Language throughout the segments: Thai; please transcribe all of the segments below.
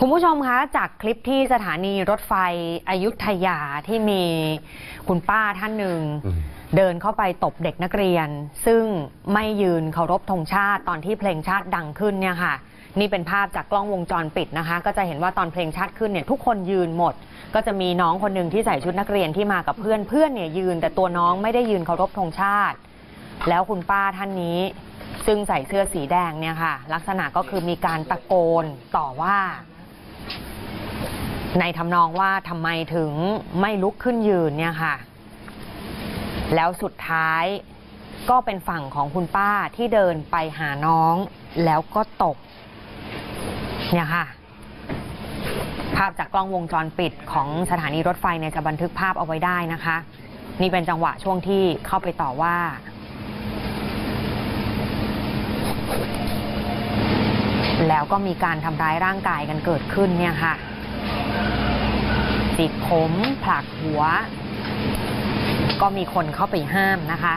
คุณผู้ชมคะจากคลิปที่สถานีรถไฟอยุธยาที่มีคุณป้าท่านหนึ่งอืมเดินเข้าไปตบเด็กนักเรียน ซึ่งไม่ยืนเคารพธงชาติตอนที่เพลงชาติดังขึ้นเนี่ยค่ะ นี่เป็นภาพจากกล้องวงจรปิดนะคะ ก็จะเห็นว่าตอนเพลงชาติขึ้นเนี่ยทุกคนยืนหมด ก็จะมีน้องคนหนึ่งที่ใส่ชุดนักเรียนที่มากับเพื่อนเพื่อนเนี่ยยืน แต่ตัวน้องไม่ได้ยืนเคารพธงชาติ แล้วคุณป้าท่านนี้ ซึ่งใส่เสื้อสีแดงเนี่ยค่ะ ลักษณะก็คือมีการตะโกนต่อว่า ในทำนองว่าทำไมถึงไม่ลุกขึ้นยืนเนี่ยค่ะ แล้วสุดท้ายก็เป็นฝั่งของคุณป้าที่เดินไปหาน้องแล้วก็ตกเนี่ยค่ะ ภาพจากกล้องวงจรปิดของสถานีรถไฟเนี่ยจะบันทึกภาพเอาไว้ได้นะคะ นี่เป็นจังหวะช่วงที่เข้าไปต่อว่าแล้วก็มีการทำร้ายร่างกายกันเกิดขึ้นเนี่ยค่ะ จิกผมผลักหัว ก็มีคนเข้าไปห้ามนะคะ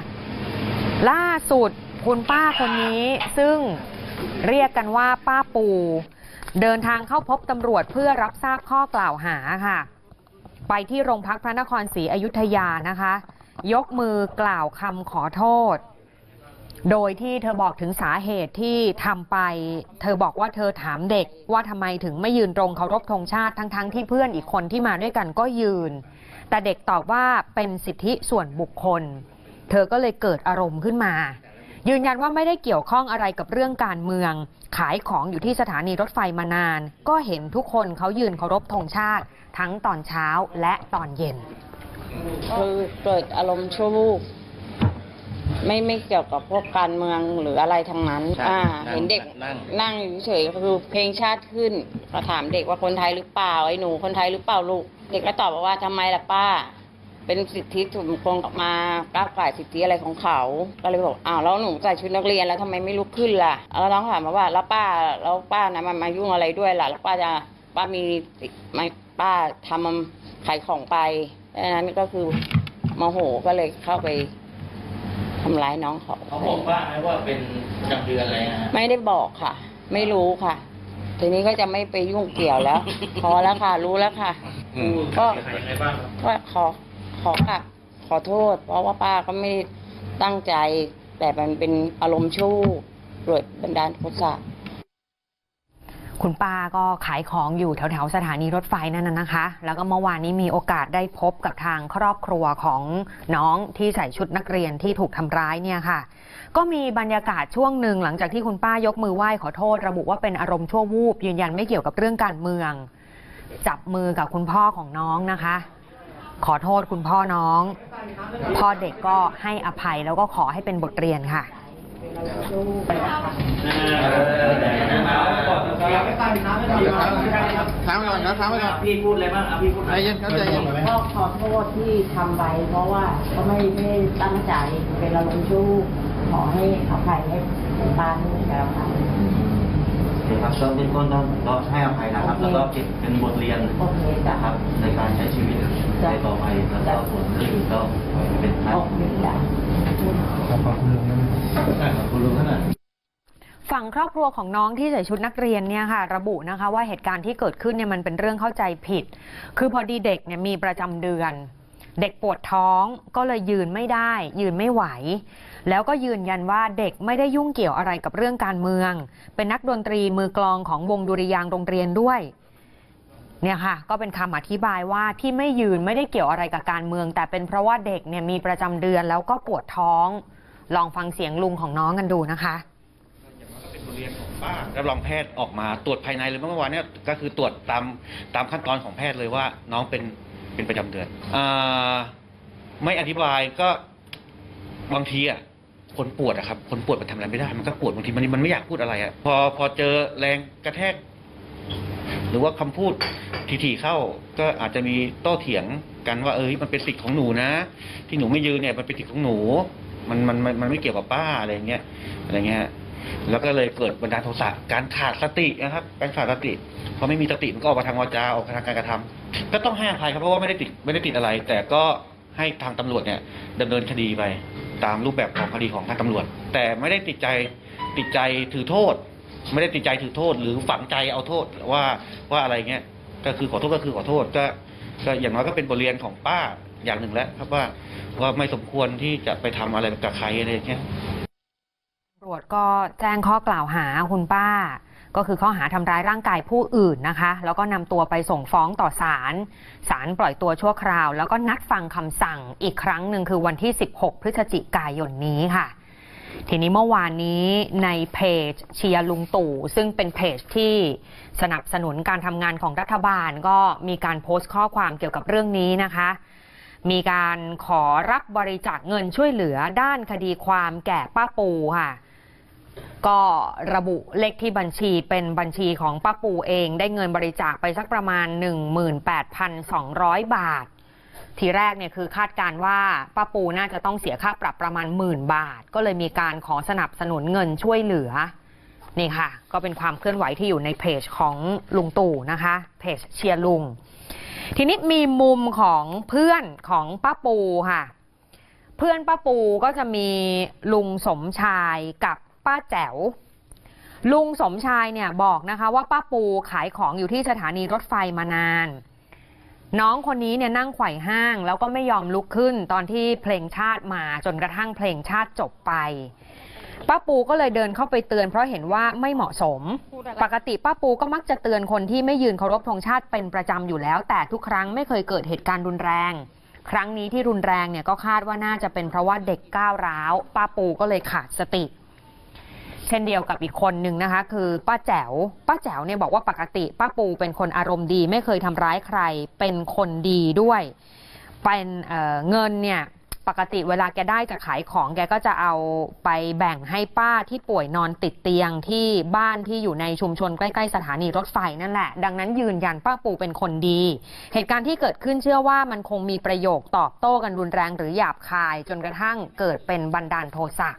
ล่าสุดคุณป้าคนนี้ซึ่งเรียกกันว่าป้าปู เดินทางเข้าพบตำรวจเพื่อรับทราบข้อกล่าวหาค่ะ ไปที่โรงพักพระนครศรีอยุธยานะคะ ยกมือกล่าวคำขอโทษ โดยที่เธอบอกถึงสาเหตุที่ทำไป เธอบอกว่าเธอถามเด็กว่าทำไมถึงไม่ยืนตรงเคารพธงชาติทั้งๆที่เพื่อนอีกคนที่มาด้วยกันก็ยืน แต่เด็กตอบว่าเป็นสิทธิส่วนบุคคล เธอก็เลยเกิดอารมณ์ขึ้นมา ยืนยันว่าไม่ได้เกี่ยวข้องอะไรกับเรื่องการเมือง ขายของอยู่ที่สถานีรถไฟมานาน ก็เห็นทุกคนเขายืนเคารพธงชาติ ทั้งตอนเช้าและตอนเย็นคือเกิดอารมณ์ชั่ววูบ ไม่ไม่เกี่ยวกับพวกการเมืองหรืออะไรทั้งนั้นใช่อ่านั่งเห็นเด็กนั่งนั่งอยู่เฉยๆก็คือเพลงชาติขึ้นก็ถามเด็กว่าคนไทยหรือเปล่าไอ้หนูคนไทยหรือเปล่าลูก เด็กก็ตอบมาว่าทำไมล่ะป้า เป็นสิทธิส่วนบุคคลมาก้าวไก่ายสิทธิอะไรของเขา ก็เลยบอกอ้าวแล้วหนูใส่ชุดนักเรียนแล้วทำไมไม่ลุกขึ้นล่ะแล้วน้องถามมาว่าแล้วป้าแล้วป้านะมันมายุ่งอะไรด้วยล่ะแล้วป้าจะป้ามีไม่ป้าทำขายของไปดังนั้นก็คือโมโหก็เลยเข้าไป ทำร้ายน้องเขาเขาบอกว่าไหมว่าเป็นประจำเดือนอะไรนะฮะไม่ได้บอกค่ะ ไม่รู้ค่ะ ทีนี้ก็จะไม่ไปยุ่งเกี่ยวแล้ว พอแล้วค่ะรู้แล้วค่ะอืมก็ยังไงบ้างครับก็ขอขอกลับขอโทษ เพราะว่าป้าก็ไม่ได้ตั้งใจ แต่มันเป็นอารมณ์ชั่วเกิดบันดาลโทสะ คุณป้าก็ขายของอยู่แถวๆสถานีรถไฟนั่นน่ะนะคะ แล้วก็เมื่อวานนี้มีโอกาสได้พบกับทางครอบครัวของน้องที่ใส่ชุดนักเรียนที่ถูกทำร้ายเนี่ยค่ะ ก็มีบรรยากาศช่วงหนึ่งหลังจากที่คุณป้ายกมือไหว้ขอโทษ ระบุว่าเป็นอารมณ์ชั่ววูบยืนยันไม่เกี่ยวกับเรื่องการเมือง จับมือกับคุณพ่อของน้องนะคะ ขอโทษคุณพ่อน้อง พ่อเด็กก็ให้อภัยแล้วก็ขอให้เป็นบทเรียนค่ะ ค้างไว้ก่อนนะค้างไว้ก่อนพี่พูดอะไรบ้างอะพี่พูดใจเย็นครับใจเย็นก็ขอโทษที่ทำไปเพราะว่าก็ไม่ไม่ได้ตั้งใจเป็นอารมณ์ชั่ววูบขอให้อภัยให้ป้าด้วยกันแล้วกันครับก็เป็นต้นต้องต้องให้อภัยนะครับ แล้วก็เก็บเป็นบทเรียนโอเคจ้ะนะครับในการใช้ชีวิตในต่อไปแล้วก็ส่วนอื่นก็เป็นทางโอเคจ้ะขอบคุณลุงขนาด ฝั่งครอบครัวของน้องที่ใส่ชุดนักเรียนเนี่ยค่ะ ระบุนะคะว่าเหตุการณ์ที่เกิดขึ้นเนี่ยมันเป็นเรื่องเข้าใจผิด คือพอดีเด็กเนี่ยมีประจำเดือน เด็กปวดท้องก็เลยยืนไม่ได้ ยืนไม่ไหว แล้วก็ยืนยันว่าเด็กไม่ได้ยุ่งเกี่ยวอะไรกับเรื่องการเมือง เป็นนักดนตรีมือกลองของวงดุริยางโรงเรียนด้วยเนี่ยค่ะก็เป็นคำอธิบายว่าที่ไม่ยืนไม่ได้เกี่ยวอะไรกับการเมือง แต่เป็นเพราะว่าเด็กเนี่ยมีประจำเดือนแล้วก็ปวดท้อง ลองฟังเสียงลุงของน้องกันดูนะคะ รียนของป้ารับรองแพทย์ออกมาตรวจภายในเลยเมื่อวานเนี้ก็คือตรวจตามตามขั้นตอนของแพทย์เลยว่าน้องเป็นเป็นประจำเดือนอาไม่อธิบายก็บางทีอะคนปวดอะครับคนปวดมันทำอะไรไม่ได้ มันก็ปวดบางทีมันมันไม่อยากพูดอะไรอะพอพอเจอแรงกระแทก หรือว่าคำพูดทีๆเข้า ก็อาจจะมีโต้เถียงกันว่าเอ้ยมันเป็นสิทธิ์ของหนูนะ ที่หนูไม่ยืนเนี่ยมันเป็นสิทธิ์ของหนู มันมันมันมันไม่เกี่ยวกับป้าอะไรอย่างเงี้ยอะไรเงี้ย แล้วก็เลยเกิดบันดาลโทสะการขาดสตินะครับการขาดสติพอไม่มีสติมันก็ออกมาทางวาจาออกมาทางการกระทำก็ต้องให้อภัยครับเพราะว่าไม่ได้ติดไม่ได้ติดอะไร แต่ก็ให้ทางตำรวจเนี่ยดำเนินคดีไปตามรูปแบบของคดีของทางตำรวจ แต่ไม่ได้ติดใจติดใจถือโทษ ไม่ได้ติดใจถือโทษ หรือฝังใจเอาโทษว่าว่าอะไรเงี้ยก็คือขอโทษก็คือขอโทษก็ก็อย่างน้อยก็เป็นบทเรียนของป้าอย่างหนึ่งแล้ว ครับว่าว่าไม่สมควรที่จะไปทำอะไรกับใครอะไรอย่างเงี้ย ตำรวจก็แจ้งข้อกล่าวหาคุณป้า ก็คือข้อหาทำร้ายร่างกายผู้อื่นนะคะ แล้วก็นำตัวไปส่งฟ้องต่อศาลศาลปล่อยตัวชั่วคราว แล้วก็นัดฟังคำสั่งอีกครั้งหนึ่งคือวันที่ 16 พฤศจิกายนนี้ค่ะ ทีนี้เมื่อวานนี้ในเพจเชียร์ลุงตู่ ซึ่งเป็นเพจที่สนับสนุนการทำงานของรัฐบาลก็มีการโพสต์ข้อความเกี่ยวกับเรื่องนี้นะคะมีการขอรับบริจาคเงินช่วยเหลือด้านคดีความแก่ป้าปูค่ะ ก็ระบุเลขที่บัญชีเป็นบัญชีของป้าปูเองได้เงินบริจาคไปสักประมาณ 18,200 บาท ทีแรกเนี่ยคือคาดการว่าป้าปูน่าจะต้องเสียค่าปรับประมาณหมื่นบาท ก็เลยมีการขอสนับสนุนเงินช่วยเหลือนี่ค่ะ ก็เป็นความเคลื่อนไหวที่อยู่ในเพจของลุงตู่นะคะเพจเชียร์ลุง ทีนี้มีมุมของเพื่อนของป้าปูค่ะ เพื่อนป้าปูก็จะมีลุงสมชายกับ ป้าแจ๋วลุงสมชายเนี่ยบอกนะคะว่าป้าปูขายของอยู่ที่สถานีรถไฟมานาน น้องคนนี้เนี่ยนั่งไขว่ห้าง แล้วก็ไม่ยอมลุกขึ้นตอนที่เพลงชาติมาจนกระทั่งเพลงชาติจบไป ป้าปูก็เลยเดินเข้าไปเตือนเพราะเห็นว่าไม่เหมาะสม ปกติป้าปูก็มักจะเตือนคนที่ไม่ยืนเคารพธงชาติเป็นประจำอยู่แล้ว แต่ทุกครั้งไม่เคยเกิดเหตุการณ์รุนแรง ครั้งนี้ที่รุนแรงเนี่ยก็คาดว่าน่าจะเป็นเพราะว่าเด็กก้าวร้าว ป้าปูก็เลยขาดสติ เช่นเดียวกับอีกคนหนึ่งนะคะ คือป้าแจ๋ว ป้าแจ๋วเนี่ยบอกว่าปกติป้าปูเป็นคนอารมณ์ดี ไม่เคยทำร้ายใคร เป็นคนดีด้วย เป็นเเงินเนี่ยปกติเวลาแกได้จะขายของแกก็จะเอาไปแบ่งให้ป้าที่ป่วยนอนติดเตียงที่บ้านที่อยู่ในชุมชนใกล้ๆสถานีรถไฟนั่นแหละ ดังนั้นยืนยันป้าปูเป็นคนดี เหตุการณ์ที่เกิดขึ้นเชื่อว่ามันคงมีประโยคตอบโต้กันรุนแรงหรือหยาบคายจนกระทั่งเกิดเป็นบันดาลโทสะ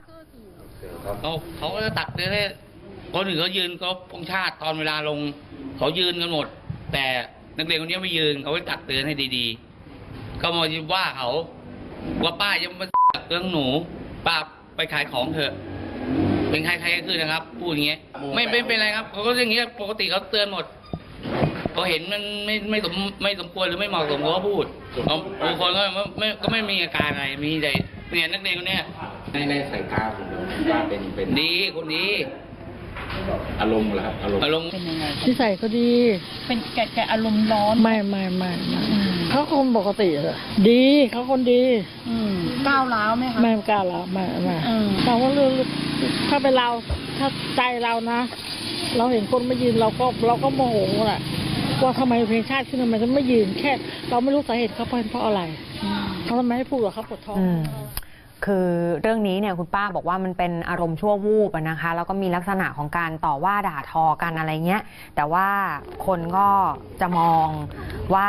เขาเขาก็จะตักเตือนให้คนอื่นเขายืนก็พงชาติตอนเวลาลงเขายืนกันหมดแต่นักเรียนคนนี้ไม่ยืนเขาไปตักเตือนให้ดีๆก็มาว่าเขาว่าป้ายังมาเรื่องหนูป้าไปขายของเถอะ เป็นใครใครก็คือนะครับ พูดอย่างเงี้ยไม่ไม่เป็นไรครับเขาก็อย่างเงี้ยปกติเขาเตือนหมดเขาเห็นมันไม่ไม่สมไม่สมควรหรือไม่เหมาะสมเขาก็พูดเขาบางคนก็ไม่ไม่ก็ไม่มีอาการอะไรมีแต่เนี่ยนักเรียนคนเนี้ยในในสายตาผม ว่าเป็นเป็นดีคนดีอารมณ์เหรอครับอารมณ์อารมณ์นิสัยก็ดี เป็นแกแกอารมณ์ร้อนไม่ไม่ไม่ไม่เขาคนปกติเลยดีเขาคนดีก้าวร้าวไหมคะไม่กล้าเราไม่ไม่อืมเราก็เรื่องถ้าเป็นเราถ้าใจเรานะ เราเห็นคนไม่ยืนเราก็เราก็โมโหแหละว่าทำไมเพลงชาติขึ้นทำไมจะไม่ยืนแค่ เราไม่รู้สาเหตุเขาเป็นเพราะอะไรเขาทำไมให้พูดหรอเขาปวดท้องอืม คือเรื่องนี้เนี่ยคุณป้าบอกว่ามันเป็นอารมณ์ชั่ววูบนะคะ แล้วก็มีลักษณะของการต่อว่าด่าทอกันอะไรเงี้ย แต่ว่าคนก็จะมองว่า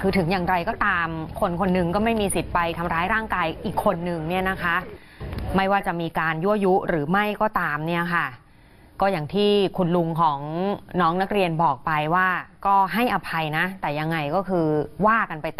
คือถึงอย่างไรก็ตาม คนคนหนึ่งก็ไม่มีสิทธิ์ไปทำร้ายร่างกายอีกคนหนึ่งเนี่ยนะคะ ไม่ว่าจะมีการยั่วยุหรือไม่ก็ตามเนี่ยค่ะ ก็อย่างที่คุณลุงของน้องนักเรียนบอกไปว่า ก็ให้อภัยนะ แต่ยังไงก็คือว่ากันไปตาม